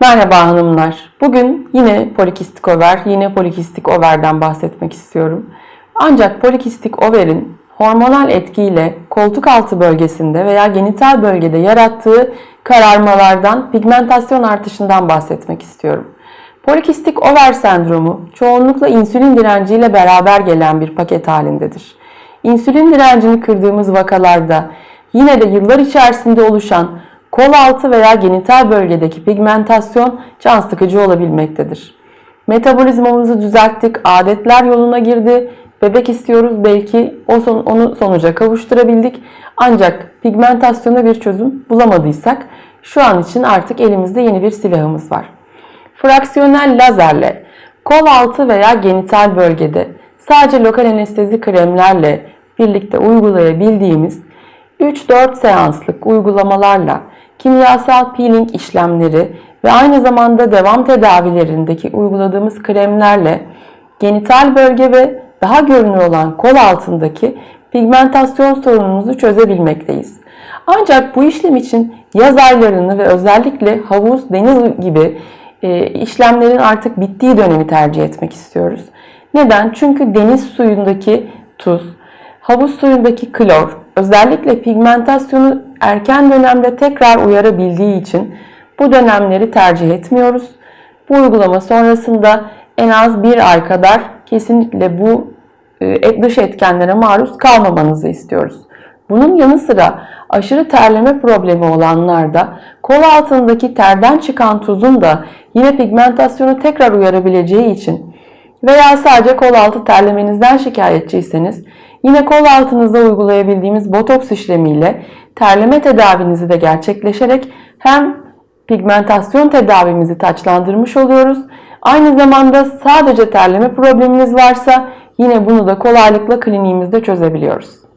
Merhaba hanımlar. Bugün yine polikistik over, yine polikistik overden bahsetmek istiyorum. Ancak polikistik overin hormonal etkiyle koltuk altı bölgesinde veya genital bölgede yarattığı kararmalardan, pigmentasyon artışından bahsetmek istiyorum. Polikistik over sendromu çoğunlukla insülin direnciyle beraber gelen bir paket halindedir. İnsülin direncini kırdığımız vakalarda yine de yıllar içerisinde oluşan kol altı veya genital bölgedeki pigmentasyon can sıkıcı olabilmektedir. Metabolizmamızı düzelttik, adetler yoluna girdi, bebek istiyoruz belki o son, onu sonuca kavuşturabildik. Ancak pigmentasyona bir çözüm bulamadıysak şu an için artık elimizde yeni bir silahımız var. Fraksiyonel lazerle kol altı veya genital bölgede sadece lokal anestezi kremlerle birlikte uygulayabildiğimiz 3-4 seanslık uygulamalarla kimyasal peeling işlemleri ve aynı zamanda devam tedavilerindeki uyguladığımız kremlerle genital bölge ve daha görünür olan kol altındaki pigmentasyon sorunumuzu çözebilmekteyiz. Ancak bu işlem için yaz aylarını ve özellikle havuz, deniz gibi e, işlemlerin artık bittiği dönemi tercih etmek istiyoruz. Neden? Çünkü deniz suyundaki tuz, havuz suyundaki klor, özellikle pigmentasyonu erken dönemde tekrar uyarabildiği için bu dönemleri tercih etmiyoruz. Bu uygulama sonrasında en az bir ay kadar kesinlikle bu e, dış etkenlere maruz kalmamanızı istiyoruz. Bunun yanı sıra aşırı terleme problemi olanlarda kol altındaki terden çıkan tuzun da yine pigmentasyonu tekrar uyarabileceği için veya sadece kol altı terlemenizden şikayetçiyseniz yine kol altınızda uygulayabildiğimiz botoks işlemiyle terleme tedavinizi de gerçekleşerek hem pigmentasyon tedavimizi taçlandırmış oluyoruz. Aynı zamanda sadece terleme probleminiz varsa yine bunu da kolaylıkla kliniğimizde çözebiliyoruz.